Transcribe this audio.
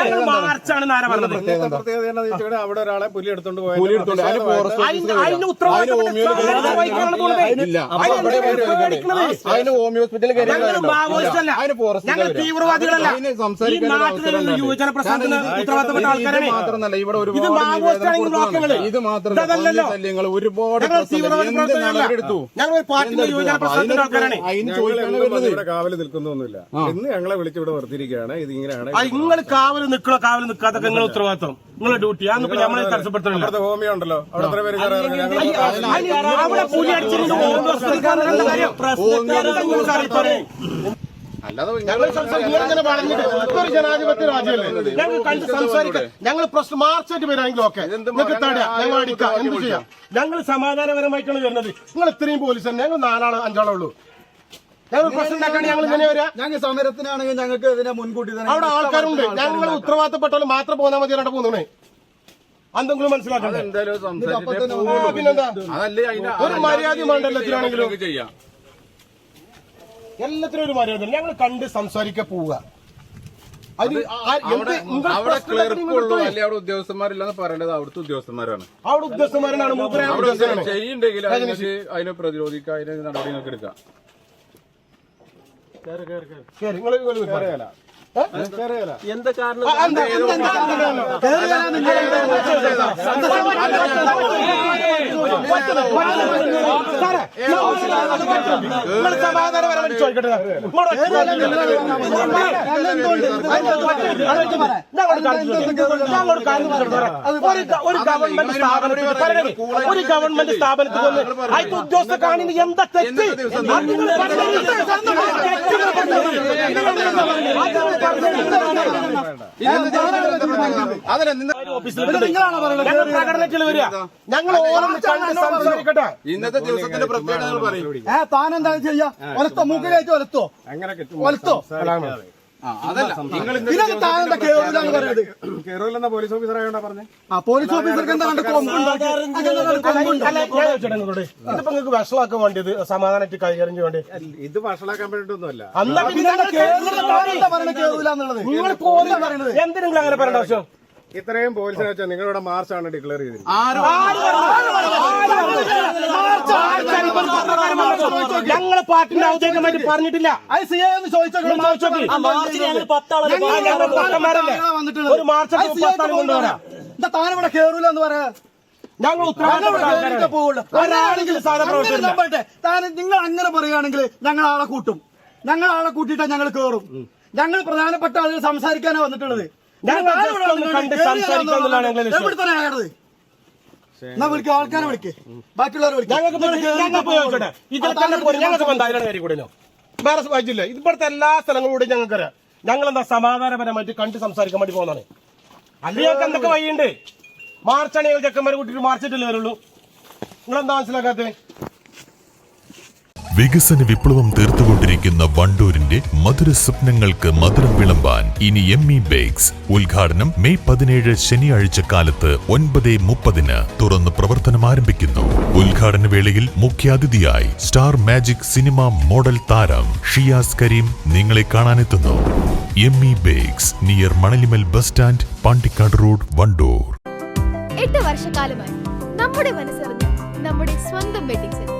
ഞങ്ങൾ മാർച്ചാണ് പറഞ്ഞത്. ഇന്നത്തെ പ്രത്യേകത എന്താണെന്ന് വെച്ചാൽ അവിടെ ഒരാളെ പുലി എടുത്തോണ്ട് പോയത് പുലി എടുത്തോണ്ട് അതിന് ഫോറസ്റ്റ് അതിന്. ഇല്ല. അപ്പൊ അവിടെ? അതിന് ഹോമിയോ ഹോസ്പിറ്റലിൽ കയറി ഞങ്ങൾ മാവോയിസ്റ്റല്ല അതിന് ഫോറസ്റ്റ് ഞങ്ങൾ തീവ്രവാദികളല്ല. അതിന് ഈ സംസാരിക്കാൻ ഒരു നാട്ടിലുള്ള അവസരം യുവജന പ്രസ്ഥാനത്തിന് കാരണം ഇത് ഉത്തരവാദിത്തപ്പെട്ട ഇത് ആൾക്കാരാണ് മാത്രമല്ല ഇവിടെ ഇത് ഒരുപാട്. ഇത് മാത്രമല്ല. ഇതല്ലല്ലോ. പന്നി ശല്യങ്ങൾ ഒരുപാട് ഞങ്ങൾ പ്രശ്നങ്ങൾ. എന്ത് പ്രവർത്തകരല്ല. നടപടിയെടുത്തു? ഞങ്ങൾ ഒരു പാർട്ടിയുടെ എന്തെടുത്തു? യുവജന അപ്പൊ പ്രസ്ഥാനത്തിന്റെ അതിനൊക്കെ ആൾക്കാരാണ്. അതിന് ഞങ്ങൾ ചോദിക്കാണ് എന്നും വരുന്നത്. ഇവിടെ കാവൽ നിൽക്കുന്നൊന്നുമില്ല. ഇന്ന് ഞങ്ങളെ വിളിച്ച് ഇവിടെ നിർത്തിയിരിക്കുകയാണ്. ഇത് ഇങ്ങനെയാണ് ആ നിങ്ങൾ കാവൽ നിൽക്കണോ കാവൽ നിൽക്കാത്തൊക്കെ നിങ്ങൾ ഉത്തരവാദിത്തം നിങ്ങളുടെ ഡ്യൂട്ടി. അതൊന്നും ഇപ്പൊ നമ്മളെ തടസ്സപ്പെടുത്തണില്ല. അവിടുത്തെ ഹോമിയോ ഉണ്ടല്ലോ. അവിടെ എത്ര പേര് കയറാറുണ്ട് ഞങ്ങൾ അതിന് അവിടെ പുലി അടിച്ചിട്ട് ഓരോ ഹോസ്പിറ്റലിൽ കാര്യം അല്ലാതെ ഞങ്ങൾ സംസാരിക്കും. നിങ്ങൾ ഇങ്ങനെ വളഞ്ഞിട്ട് ഇതൊരു ജനാധിപത്യ രാജ്യമല്ലേ? ഞങ്ങൾ കണ്ട് സംസാരിക്കാം ഞങ്ങൾ പ്രശ്നം മാർച്ചായിട്ട് വരാമെങ്കിലും ഓക്കെ നിങ്ങൾക്ക് തടയാം. ഞങ്ങൾ അടിക്കാം. എന്ത് ചെയ്യാം? ഞങ്ങൾ സമാധാനപരമായിട്ടാണ് വരുന്നത്. നിങ്ങൾ ഇത്രയും പോലീസ് തന്നെ. ഞങ്ങൾ നാലാളോ അഞ്ചാളോ ഉള്ളൂ. ഞങ്ങൾ പ്രശ്നം ഉണ്ടാക്കാൻ ഞങ്ങൾ ഇങ്ങനെ വരാ? ഞങ്ങൾ സമരത്തിനാണെങ്കിൽ ഞങ്ങൾക്ക് ഇതിനെ മുൻകൂട്ടി തന്നെ അവിടെ ആൾക്കാരുണ്ട്. ഞങ്ങൾ ഉത്തരവാദിത്തപ്പെട്ടവർ മാത്രം പോന്നാൽ മതി അവിടെ പോകുന്നേ എന്തെങ്കിലും പോവുള്ളൂ. പിന്നെന്താ ഒരു എല്ലാത്തിനും ഒരു മര്യാദ ഞങ്ങൾ കണ്ട് സംസാരിക്ക പോവുക. അവിടെ അവിടെ ക്ലർക്കുള്ളൂ അല്ലെ അവിടെ ഉദ്യോഗസ്ഥന്മാരില്ലെന്ന് പറയേണ്ടത് അവിടുത്തെ ഉദ്യോഗസ്ഥന്മാരാണ്. അവിടെ ഉദ്യോഗസ്ഥന്മാരാണ് ചെയ്യുന്നുണ്ടെങ്കിൽ അതിനെ പ്രതിരോധിക്കുക അതിന് നടപടികളൊക്കെ എടുക്കാം. എന്താ? എന്താ? ചോദിക്കട്ടെ. ഒരു ഗവൺമെന്റ് സ്ഥാപനത്തിൽ ഒരു ഗവൺമെന്റ് സ്ഥാപനത്തിൽ വന്ന് അതിന്റെ ഉദ്യോഗസ്ഥ കാണുന്ന എന്താ തെറ്റ് നിങ്ങൾ ഞങ്ങൾ പ്രകടനത്തിൽ വരിക. ഞങ്ങൾ ഓരോന്ന് കണ്ട് സംസാരിക്കട്ടെ? ഇന്നത്തെ ദിവസത്തിന്റെ പ്രത്യേകത പറയും. ഏ താൻ എന്താ ചെയ്യാ? ഒലത്തോ മൂക്കിലേക്ക് ഒലത്തോ? അങ്ങനെ ഒലത്തോ? പോലീസ് ഓഫീസർ ആയോണ്ടാ പറഞ്ഞേ? ആ പോലീസ് ഓഫീസർക്ക് എന്താ ഇതിപ്പോ നിങ്ങൾക്ക് വിഷമാക്കാൻ വേണ്ടിയത് സമാധാനമായിട്ട് കൈകാര്യം വേണ്ടി ഇത് വഷളാക്കാൻ വേണ്ടിയിട്ടൊന്നുമല്ല. എന്തിനെങ്കിലും അങ്ങനെ പറയേണ്ട ആവശ്യം? ഇത്രയും പോലീസിനെ വെച്ചാൽ നിങ്ങളുടെ മാർച്ചാണ് ഡിക്ലെയർ ചെയ്തിരിക്കുന്നത്. ഞങ്ങളെ പാർട്ടിന്റെ ഔദ്യോഗികമായിട്ട് പറഞ്ഞിട്ടില്ല. അത് സി എന്ന് ചോദിച്ചോ നിങ്ങൾ ചോദിച്ചോക്ക്. ഞങ്ങൾ പൊട്ടന്മാരല്ലേ? ഒരു മാർച്ച് കൊണ്ടുവരാം. എന്താ താൻ കേറൂല എന്ന് പറയാ? ഞങ്ങൾ താൻ നിങ്ങൾ അങ്ങനെ പറയുകയാണെങ്കിൽ ഞങ്ങൾ ആളെ കൂട്ടും. ഞങ്ങൾ ആളെ കൂട്ടിയിട്ടാ ഞങ്ങൾ കേറും. ഞങ്ങൾ പ്രധാനപ്പെട്ട ആളുകൾ സംസാരിക്കാനാണ് വന്നിട്ടുള്ളത്. ഞങ്ങൾ just എന്നാ വിളിക്കുക ആൾക്കാരെ വിളിക്ക്. ബാക്കിയുള്ളവരെ വിളിക്ക്. ഞങ്ങൾ വേറെ വായിച്ചില്ല ഇവിടുത്തെ എല്ലാ സ്ഥലങ്ങളൂടെയും ഞങ്ങൾക്കറിയാം. ഞങ്ങൾ എന്താ സമാധാനപരമായിട്ട് കണ്ട് സംസാരിക്കാൻ വേണ്ടി പോകുന്നതാണ്. അല്ലെങ്കിൽ ഞങ്ങൾക്ക് എന്തൊക്കെ വഴിയുണ്ട്? മാർച്ചാണെങ്കിൽ ചെക്കന്മാരെ കൂട്ടിട്ട് മാർച്ചിട്ടല്ലേ വരുള്ളൂ. നിങ്ങളെന്താ മനസ്സിലാക്കാത്തത് വികസന വിപ്ലവം തീർത്തുകൊണ്ടിരിക്കുന്ന വണ്ടൂരിന്റെ മധുര സ്വപ്നങ്ങൾക്ക് മധുരം വിളമ്പാൻ ഇനി എം ഇ ബേക്സ് ഉദ്ഘാടനം മെയ് പതിനേഴ് ശനിയാഴ്ച കാലത്ത് ഒൻപത് മുപ്പതിന് തുറന്ന് പ്രവർത്തനം ആരംഭിക്കുന്നു. ഉദ്ഘാടന വേളയിൽ മുഖ്യാതിഥിയായി സ്റ്റാർ മാജിക് സിനിമ മോഡൽ താരം ഷിയാസ് കരീം നിങ്ങളെ കാണാനെത്തുന്നു. M E bakes near Manalimal bus stand Pandikkad road Wandoor. എട്ട് വർഷക്കാലമായി നമ്മുടെ മനസ്സറിഞ്ഞ് നമ്മുടെ സ്വന്തം വെഡിങ് സെന്റർ